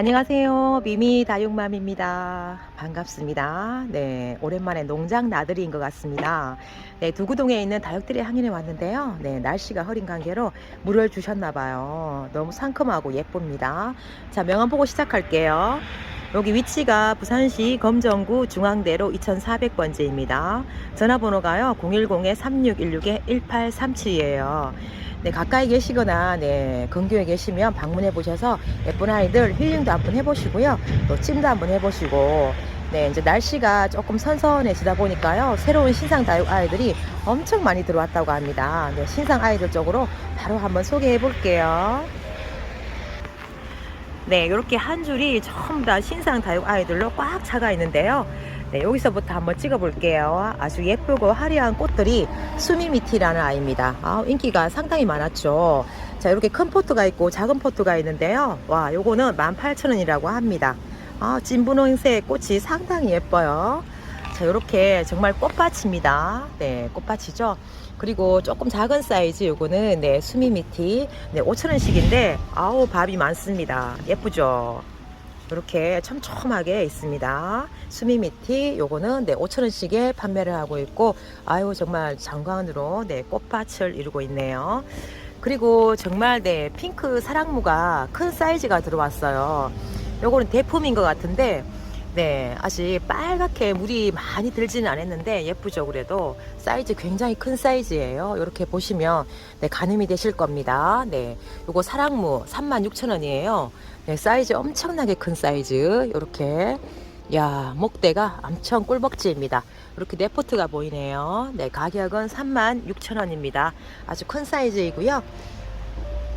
안녕하세요. 미미 다육맘입니다. 반갑습니다. 네, 오랜만에 농장 나들이인 것 같습니다. 네, 두구동에 있는 다육들의 항연에 왔는데요. 네, 날씨가 흐린 관계로 물을 주셨나 봐요. 너무 상큼하고 예쁩니다. 자, 명함 보고 시작할게요. 여기 위치가 부산시 검정구 중앙대로 2400번지입니다. 전화번호가요, 010-3616-1837이에요. 네, 가까이 계시거나, 네, 근교에 계시면 방문해 보셔서 예쁜 아이들 힐링도 한번 해보시고요. 또 찜도 한번 해보시고, 네, 이제 날씨가 조금 선선해지다 보니까요. 새로운 신상 다육 아이들이 엄청 많이 들어왔다고 합니다. 네, 신상 아이들 쪽으로 바로 한번 소개해 볼게요. 네, 이렇게 한 줄이 전부 다 신상 다육 아이들로 꽉 차가 있는데요. 네, 여기서부터 한번 찍어 볼게요. 아주 예쁘고 화려한 꽃들이 수미미티라는 아이입니다. 아, 인기가 상당히 많았죠. 자, 이렇게 큰 포트가 있고 작은 포트가 있는데요. 와, 요거는 18,000원이라고 합니다. 아, 진분홍색 꽃이 상당히 예뻐요. 자, 이렇게 정말 꽃밭입니다. 네, 꽃밭이죠. 그리고 조금 작은 사이즈 요거는 네, 수미미티. 네, 5,000원씩인데 아우, 밥이 많습니다. 예쁘죠? 이렇게 촘촘하게 있습니다. 수미미티 요거는 네 5천원씩에 판매를 하고 있고 아유 정말 장관으로 네 꽃밭을 이루고 있네요. 그리고 정말 네 핑크 사랑무가 큰 사이즈가 들어왔어요. 요거는 대품인 것 같은데 네 아직 빨갛게 물이 많이 들지는 않았는데 예쁘죠 그래도? 사이즈 굉장히 큰 사이즈예요. 이렇게 보시면 네 가늠이 되실 겁니다. 네 요거 사랑무 36,000원이에요. 네, 사이즈 엄청나게 큰 사이즈. 이렇게. 야 목대가 엄청 꿀벅지입니다. 이렇게 네포트가 보이네요. 네 가격은 36,000원입니다. 아주 큰 사이즈이고요.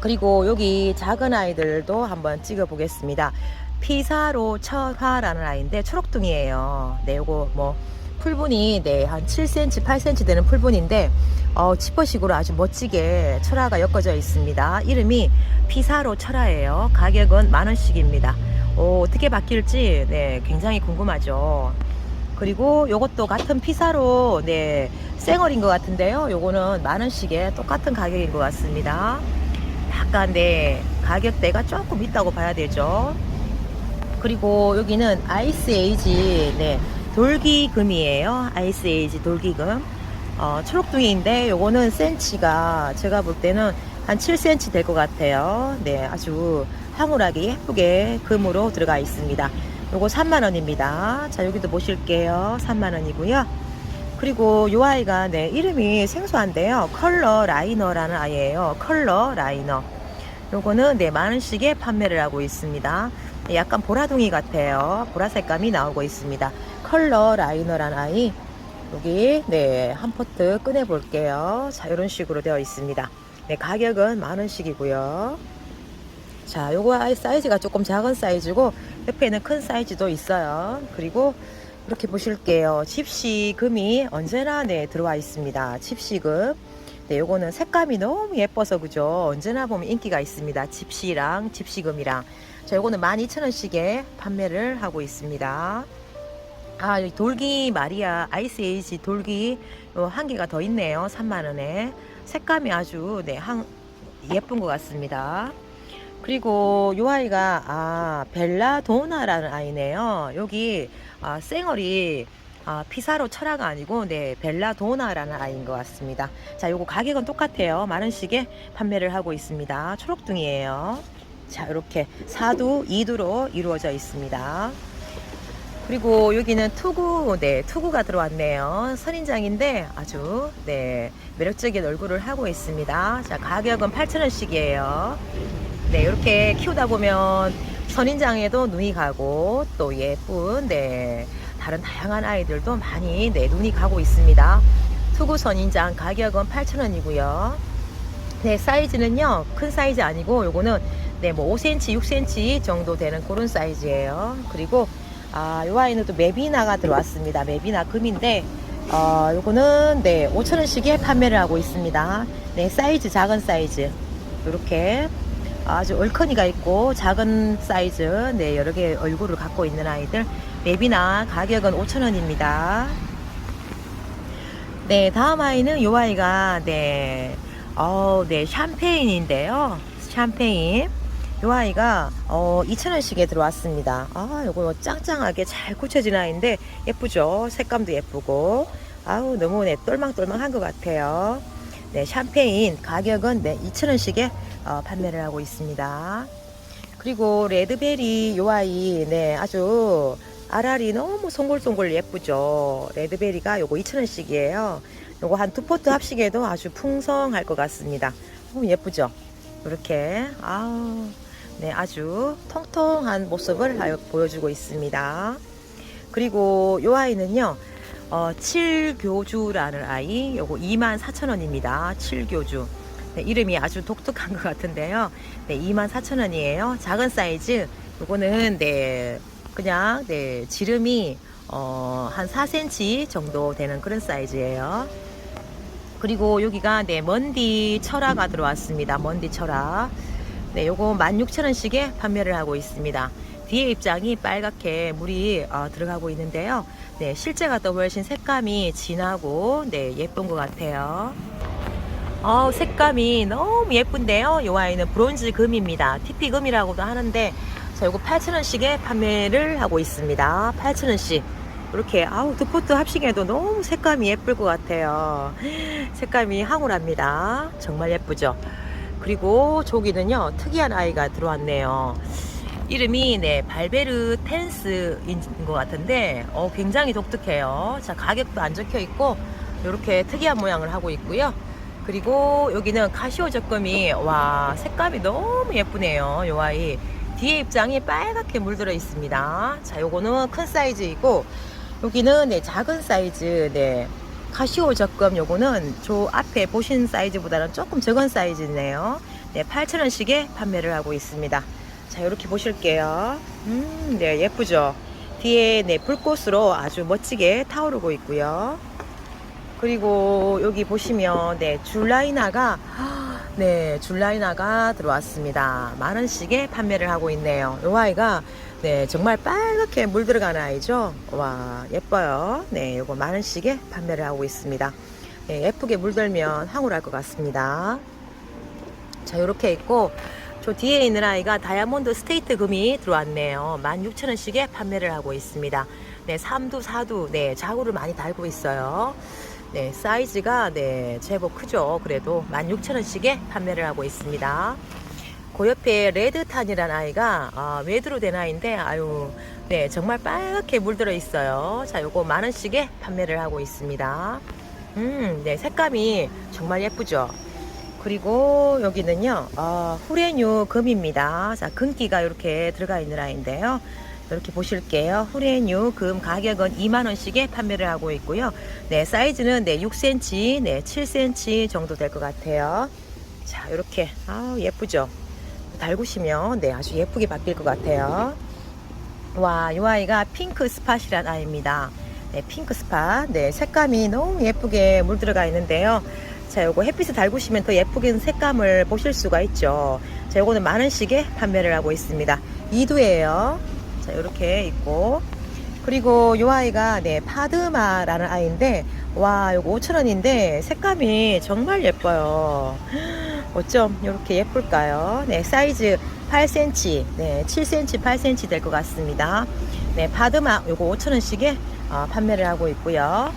그리고 여기 작은 아이들도 한번 찍어 보겠습니다 피사로 철화라는 아이인데 초록둥이에요 네 요거 뭐 풀분이 네, 한 7cm, 8cm 되는 풀분인데 어, 치퍼식으로 아주 멋지게 철화가 엮어져 있습니다. 이름이 피사로 철화예요. 가격은 만 원씩입니다. 오, 어떻게 바뀔지 네, 굉장히 궁금하죠. 그리고 요것도 같은 피사로 네, 쌩얼인 것 같은데요. 요거는 만 원씩에 똑같은 가격인 것 같습니다. 약간 네, 가격대가 조금 있다고 봐야 되죠. 그리고 여기는 아이스 에이지 네, 돌기금이에요. 아이스 에이지 돌기금. 어, 초록둥이인데 요거는 센치가 제가 볼 때는 한 7cm 될 것 같아요. 네, 아주 황홀하게 예쁘게 금으로 들어가 있습니다. 요거 3만원입니다. 자, 여기도 보실게요. 3만원이고요. 그리고 요 아이가 네, 이름이 생소한데요. 컬러 라이너라는 아이예요. 컬러 라이너. 요거는 네, 만원씩에 판매를 하고 있습니다. 네, 약간 보라둥이 같아요. 보라색감이 나오고 있습니다. 컬러 라이너란 아이. 여기 네 한 포트 꺼내 볼게요. 자 이런 식으로 되어 있습니다. 네 가격은 만 원씩이고요. 자 요거 아이 사이즈가 조금 작은 사이즈고 옆에는 큰 사이즈도 있어요. 그리고 이렇게 보실게요. 집시금이 언제나 네 들어와 있습니다. 집시금 네 요거는 색감이 너무 예뻐서 그죠? 언제나 보면 인기가 있습니다. 집시랑 집시금이랑 자 요거는 12,000원씩에 판매를 하고 있습니다 아, 돌기 마리아 아이스 에이지 돌기 한 개가 더 있네요. 3만 원에. 색감이 아주, 네, 한, 예쁜 것 같습니다. 그리고 요 아이가, 아, 벨라도나라는 아이네요. 여기, 아, 쌩얼이, 아, 피사로 철화가 아니고, 네, 벨라도나라는 아이인 것 같습니다. 자, 요거 가격은 똑같아요. 만 원씩에 판매를 하고 있습니다. 초록둥이에요. 자, 이렇게 4두, 2두로 이루어져 있습니다. 그리고 여기는 투구, 네, 투구가 들어왔네요. 선인장인데 아주, 네, 매력적인 얼굴을 하고 있습니다. 자, 가격은 8,000원씩이에요. 네, 이렇게 키우다 보면 선인장에도 눈이 가고 또 예쁜, 네, 다른 다양한 아이들도 많이, 네, 눈이 가고 있습니다. 투구 선인장 가격은 8,000원이고요. 네, 사이즈는요, 큰 사이즈 아니고 요거는 네, 뭐 5cm, 6cm 정도 되는 그런 사이즈예요. 그리고 아, 요 아이는 또 메비나가 들어왔습니다. 메비나 금인데, 어, 요거는, 네, 5천원씩에 판매를 하고 있습니다. 네, 사이즈, 작은 사이즈. 요렇게 아주 얼큰이가 있고, 작은 사이즈, 네, 여러 개 얼굴을 갖고 있는 아이들. 메비나 가격은 5천원입니다. 네, 다음 아이는 요 아이가, 네, 어, 네, 샴페인인데요. 샴페인. 요 아이가 어 2,000원씩에 들어왔습니다. 아, 요거 짱짱하게 잘 고쳐진 아이인데 예쁘죠? 색감도 예쁘고. 아우, 너무 네, 똘망똘망한 것 같아요. 네, 샴페인 가격은 네, 2,000원씩에 어, 판매를 하고 있습니다. 그리고 레드베리 요 아이 네, 아주 알알이 너무 송골송골 예쁘죠. 레드베리가 요거 2,000원씩이에요. 요거 한 두 포트 합식에도 아주 풍성할 것 같습니다. 너무 예쁘죠? 이렇게 아우 네 아주 통통한 모습을 보여주고 있습니다. 그리고 요 아이는요. 어, 칠교주라는 아이 요거 24,000원입니다. 칠교주. 네, 이름이 아주 독특한 것 같은데요. 네, 24,000원이에요. 작은 사이즈. 요거는 네 그냥 네 지름이 어, 한 4cm 정도 되는 그런 사이즈예요. 그리고 여기가 네 먼디 철화가 들어왔습니다. 먼디 철화. 네, 요거 16,000원씩에 판매를 하고 있습니다. 뒤에 입장이 빨갛게 물이 어, 들어가고 있는데요. 네, 실제가 더 훨씬 색감이 진하고 네, 예쁜 것 같아요. 어, 색감이 너무 예쁜데요. 요 아이는 브론즈 금입니다. TP 금이라고도 하는데 자, 요거 8,000원씩에 판매를 하고 있습니다. 8,000원씩. 이렇게 아우 두 포트 합식해도 너무 색감이 예쁠 것 같아요. 색감이 황홀합니다. 정말 예쁘죠. 그리고 저기는요 특이한 아이가 들어왔네요. 이름이 네 발베르 텐스인 것 같은데 어, 굉장히 독특해요. 자 가격도 안 적혀 있고 이렇게 특이한 모양을 하고 있고요. 그리고 여기는 카시오 적금이 와 색감이 너무 예쁘네요. 요 아이 뒤에 입장이 빨갛게 물들어 있습니다. 자 요거는 큰 사이즈이고 여기는 네 작은 사이즈 네 카시오 적금 요거는 저 앞에 보신 사이즈보다는 조금 적은 사이즈네요. 네 8,000원씩에 판매를 하고 있습니다. 자 이렇게 보실게요. 음, 네 예쁘죠. 뒤에 네 불꽃으로 아주 멋지게 타오르고 있고요. 그리고 여기 보시면 네 줄라이나가 네 줄라이나가 들어왔습니다. 만 원씩에 판매를 하고 있네요. 요 아이가 네 정말 빨갛게 물 들어가는 아이죠. 와 예뻐요. 네 요거 만 원씩에 판매를 하고 있습니다. 네, 예쁘게 물들면 황홀할 것 같습니다. 자 이렇게 있고 저 뒤에 있는 아이가 다이아몬드 스테이트 금이 들어왔네요. 16,000원씩에 판매를 하고 있습니다. 네, 3두, 4두, 네, 자구를 많이 달고 있어요. 네, 사이즈가, 네, 제법 크죠. 그래도 16,000원씩에 판매를 하고 있습니다. 그 옆에 레드탄이라는 아이가, 아, 외두로 된 아이인데, 아유, 네, 정말 빨갛게 물들어 있어요. 자, 요거 만원씩에 판매를 하고 있습니다. 음, 네, 색감이 정말 예쁘죠. 그리고 여기는요, 어, 후레뉴 금입니다. 자, 금기가 이렇게 들어가 있는 아이인데요. 이렇게 보실게요. 후레뉴 금 가격은 2만원씩에 판매를 하고 있고요. 네, 사이즈는 네, 6cm, 네, 7cm 정도 될 것 같아요. 자, 이렇게, 아 예쁘죠? 달구시면, 네, 아주 예쁘게 바뀔 것 같아요. 와, 이 아이가 핑크 스팟이란 아이입니다. 네, 핑크 스팟. 네, 색감이 너무 예쁘게 물 들어가 있는데요. 자, 요거 햇빛을 달구시면 더 예쁘게 색감을 보실 수가 있죠. 자, 요거는 만 원씩에 판매를 하고 있습니다. 2두예요. 자, 요렇게 있고. 그리고 요 아이가 네, 파드마라는 아이인데 와, 요거 5,000원인데 색감이 정말 예뻐요. 어쩜 이렇게 예쁠까요? 네, 사이즈 8cm, 네, 7cm, 8cm 될 것 같습니다. 네, 파드마 요거 5,000원씩에 어, 판매를 하고 있고요.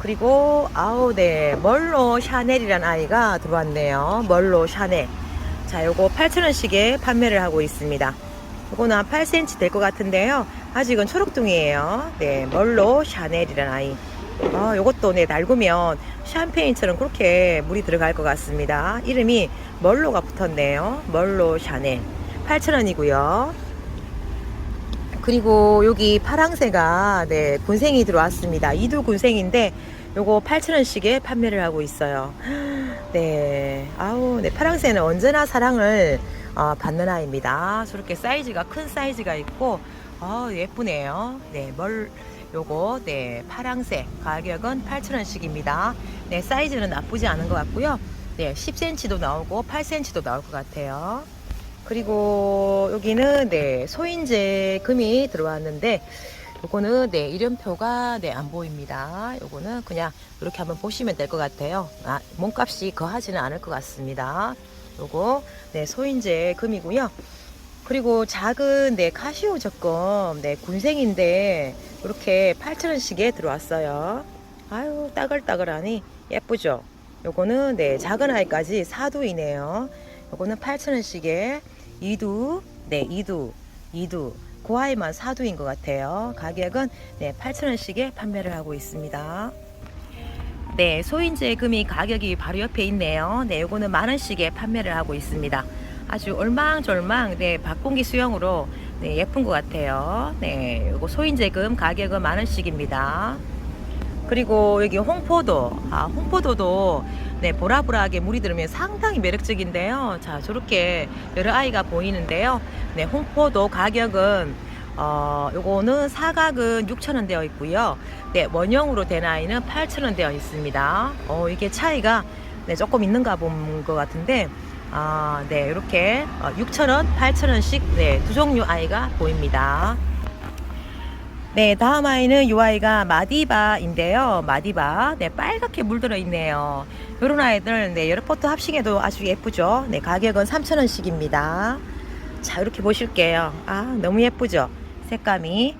그리고 아우 네 멀로 샤넬이란 아이가 들어왔네요. 멀로 샤넬. 자, 요거 8,000원씩에 판매를 하고 있습니다. 요거는 한 8cm 될 것 같은데요. 아직은 초록둥이에요. 네, 멀로 샤넬이란 아이. 아, 요것도 네, 달구면 샴페인처럼 그렇게 물이 들어갈 것 같습니다. 이름이 멀로가 붙었네요. 멀로 샤넬. 8,000원이고요. 그리고 여기 파랑새가 네, 군생이 들어왔습니다. 이두 군생인데 요거 8,000원씩에 판매를 하고 있어요. 네. 아우, 네. 파랑새는 언제나 사랑을 어, 받는 아이입니다. 저렇게 사이즈가 큰 사이즈가 있고 어, 예쁘네요. 네. 멀 요거 네, 파랑새 가격은 8,000원씩입니다. 네, 사이즈는 나쁘지 않은 것 같고요. 네, 10cm도 나오고 8cm도 나올 것 같아요. 그리고 여기는 네 소인제 금이 들어왔는데 요거는 네 이름표가 네 안 보입니다. 요거는 그냥 이렇게 한번 보시면 될 것 같아요. 아, 몸값이 거하지는 않을 것 같습니다. 요거 네 소인제 금이고요. 그리고 작은 네 카시오 적금 네 군생인데 이렇게 8,000원씩에 들어왔어요. 아유 따글따글하니 예쁘죠? 요거는 네 작은 아이까지 사두이네요. 요거는 8,000원씩에 이두 네 이두 이두 그 아이만 사두인 것 같아요. 가격은 네 8,000원씩에 판매를 하고 있습니다. 네, 소인제금이 가격이 바로 옆에 있네요. 네, 요거는 만 원씩에 판매를 하고 있습니다. 아주 얼망졸망, 네, 박공기 수영으로 네, 예쁜 것 같아요. 네, 요거 소인제금 가격은 만 원씩입니다. 그리고 여기 홍포도, 아, 홍포도도 네, 보라보라하게 물이 들으면 상당히 매력적인데요. 자, 저렇게 여러 아이가 보이는데요. 네, 홍포도 가격은 어, 요거는 사각은 6,000원 되어 있고요. 네, 원형으로 된 아이는 8,000원 되어 있습니다. 어, 이게 차이가 네, 조금 있는가 본 것 같은데, 아, 네, 이렇게 6,000원, 8,000원씩 네, 두 종류 아이가 보입니다. 네, 다음 아이는 이 아이가 마디바인데요. 마디바. 네, 빨갛게 물들어 있네요. 이런 아이들, 네, 여러 포트 합식해도 아주 예쁘죠. 네, 가격은 3,000원씩입니다. 자, 이렇게 보실게요. 아, 너무 예쁘죠? 색감이.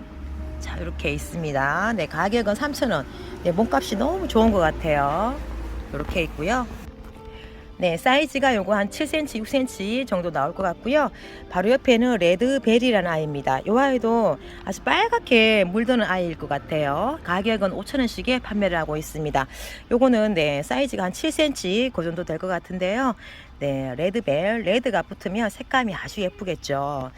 자, 이렇게 있습니다. 네, 가격은 3,000원. 네, 몸값이 너무 좋은 것 같아요. 이렇게 있고요. 네, 사이즈가 요거 한 7cm, 6cm 정도 나올 것 같고요. 바로 옆에는 레드베리라는 아이입니다. 이 아이도 아주 빨갛게 물드는 아이일 것 같아요. 가격은 5,000원씩에 판매를 하고 있습니다. 요거는 네, 사이즈가 한 7cm 그 정도 될 것 같은데요. 네, 레드벨, 레드가 붙으면 색감이 아주 예쁘겠죠.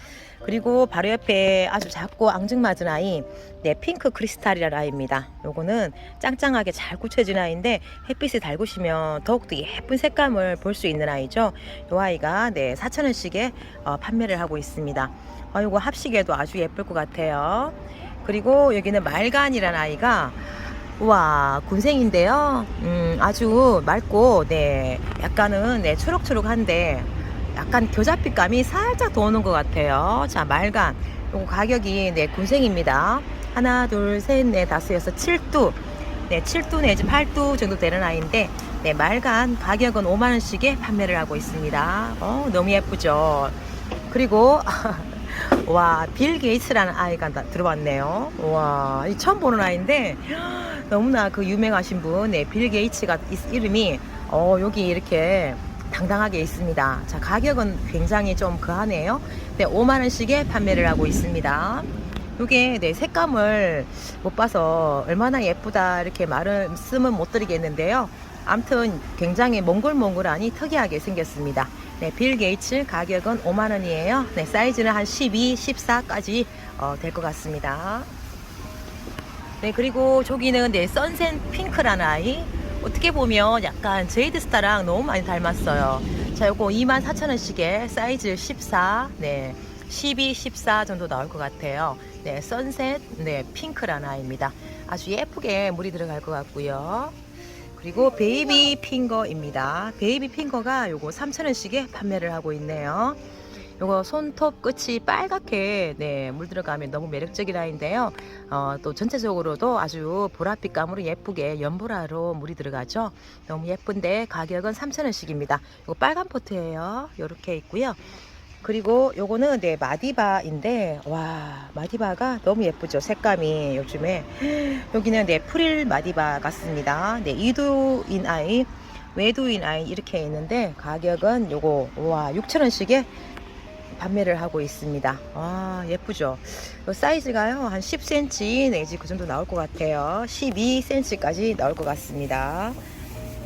그리고 바로 옆에 아주 작고 앙증맞은 아이, 네, 핑크 크리스탈이라는 아이입니다. 요거는 짱짱하게 잘 굳혀진 아이인데 햇빛에 달구시면 더욱더 예쁜 색감을 볼 수 있는 아이죠. 요 아이가 네, 4,000원씩에 어, 판매를 하고 있습니다. 어, 요거 합식에도 아주 예쁠 것 같아요. 그리고 여기는 말간이라는 아이가 우와 군생인데요. 음, 아주 맑고 네 약간은 네 초록초록한데 약간 겨자빛감이 살짝 도는 것 같아요. 자 말간 요거 가격이 네 군생입니다. 하나 둘셋넷 다섯 여섯 칠두 네 7두 내지 8두 정도 되는 아이인데 네 말간 가격은 5만 원씩에 판매를 하고 있습니다. 어 너무 예쁘죠. 그리고 와, 빌 게이츠라는 아이가 나- 들어왔네요. 와, 이 처음 보는 아이인데 너무나 그 유명하신 분, 네, 빌 게이츠가 이- 이름이 어, 여기 이렇게 당당하게 있습니다. 자, 가격은 굉장히 좀 그하네요. 네, 5만 원씩에 판매를 하고 있습니다. 요게 네, 색감을 못 봐서 얼마나 예쁘다 이렇게 쓰면 못 드리겠는데요. 암튼 굉장히 몽글몽글하니 특이하게 생겼습니다. 네, 빌 게이츠 가격은 5만 원이에요. 네, 사이즈는 한 12, 14까지 어, 될 것 같습니다. 네, 그리고 저기는 네, 선센 핑크라는 아이. 어떻게 보면 약간 제이드 스타랑 너무 많이 닮았어요. 자, 요거 24,000원씩에 사이즈 14, 네, 12, 14 정도 나올 것 같아요. 네, 선셋, 네, 핑크라는 아이입니다. 아주 예쁘게 물이 들어갈 것 같고요. 그리고 베이비 핑거입니다. 베이비 핑거가 요거 3,000원씩에 판매를 하고 있네요. 요거 손톱 끝이 빨갛게 네, 물 들어가면 너무 매력적인 아이인데요. 어, 또 전체적으로도 아주 보랏빛 감으로 예쁘게 연보라로 물이 들어가죠. 너무 예쁜데 가격은 3,000원씩입니다. 요거 빨간 포트예요. 요렇게 있고요. 그리고 요거는 네 마디바인데 와 마디바가 너무 예쁘죠 색감이 요즘에 여기는 네 프릴 마디바 같습니다 네 이두인 아이 외두인 아이 이렇게 있는데 가격은 요거 와 6천원씩에 판매를 하고 있습니다. 와 예쁘죠? 요 사이즈가요 한 10cm 내지 그 정도 나올 것 같아요. 12cm까지 나올 것 같습니다.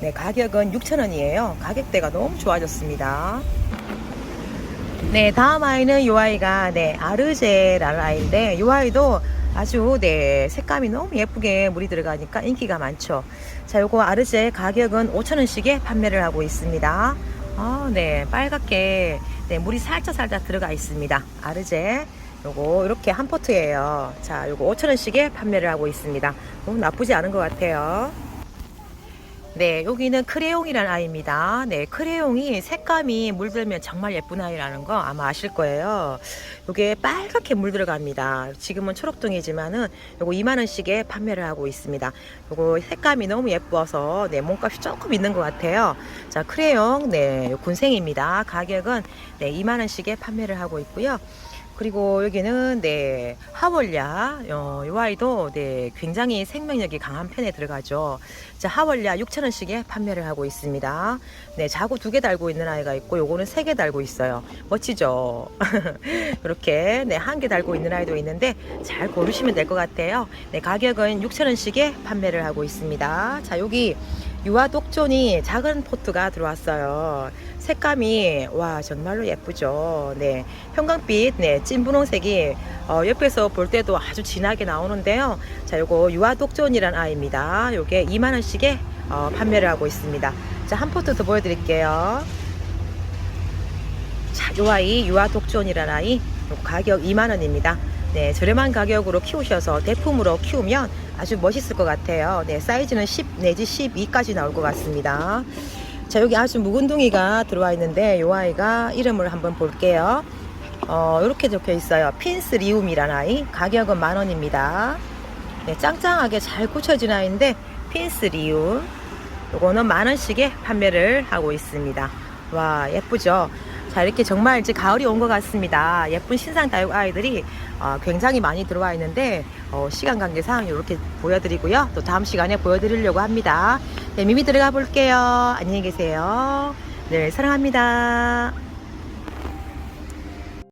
네 가격은 6천원이에요. 가격대가 너무 좋아졌습니다. 네, 다음 아이는 이 아이가 네 아르제라는 아이인데 이 아이도 아주 네 색감이 너무 예쁘게 물이 들어가니까 인기가 많죠. 자, 요거 아르제 가격은 5,000원씩에 판매를 하고 있습니다. 아, 네 빨갛게 네 물이 살짝 살짝 들어가 있습니다. 아르제 요거 이렇게 한 포트예요. 자, 요거 5,000원씩에 판매를 하고 있습니다. 너무 나쁘지 않은 것 같아요. 네, 여기는 크레용이라는 아이입니다. 네, 크레용이 색감이 물들면 정말 예쁜 아이라는 거 아마 아실 거예요. 요게 빨갛게 물들어갑니다. 지금은 초록둥이지만은 요거 2만원씩에 판매를 하고 있습니다. 요거 색감이 너무 예뻐서 네, 몸값이 조금 있는 것 같아요. 자, 크레용, 네, 요 군생입니다. 가격은 네, 2만원씩에 판매를 하고 있고요. 그리고 여기는 네 하월야 어, 이 아이도 네 굉장히 생명력이 강한 편에 들어가죠. 자 하월야 6천 원씩에 판매를 하고 있습니다. 네 자구 두 개 달고 있는 아이가 있고 요거는 세 개 달고 있어요. 멋지죠. 이렇게 네 한 개 달고 있는 아이도 있는데 잘 고르시면 될 것 같아요. 네 가격은 6천 원씩에 판매를 하고 있습니다. 자 여기 유아 독존이 작은 포트가 들어왔어요. 색감이 와 정말로 예쁘죠. 네 형광빛 네 찐분홍색이 어, 옆에서 볼 때도 아주 진하게 나오는데요. 자 요거 유아 독존이란 아이입니다. 요게 2만 원씩에 어, 판매를 하고 있습니다. 자 한 포트 더 보여드릴게요. 자, 요 아이 유아 독존이란 아이 요 가격 2만 원입니다. 네, 저렴한 가격으로 키우셔서 대품으로 키우면 아주 멋있을 것 같아요. 네, 사이즈는 10 내지 12까지 나올 것 같습니다. 자, 여기 아주 묵은둥이가 들어와 있는데 요 아이가 이름을 한번 볼게요. 어, 이렇게 적혀 있어요. 핀스 리움이란 아이. 가격은 만 원입니다. 네, 짱짱하게 잘 고쳐진 아이인데 핀스 리움. 요거는 만 원씩에 판매를 하고 있습니다. 와, 예쁘죠? 자, 이렇게 정말 이제 가을이 온 것 같습니다. 예쁜 신상 다육 아이들이 어, 굉장히 많이 들어와 있는데 어, 시간 관계상 이렇게 보여드리고요. 또 다음 시간에 보여드리려고 합니다. 네, 미미 들어가 볼게요. 안녕히 계세요. 네, 사랑합니다.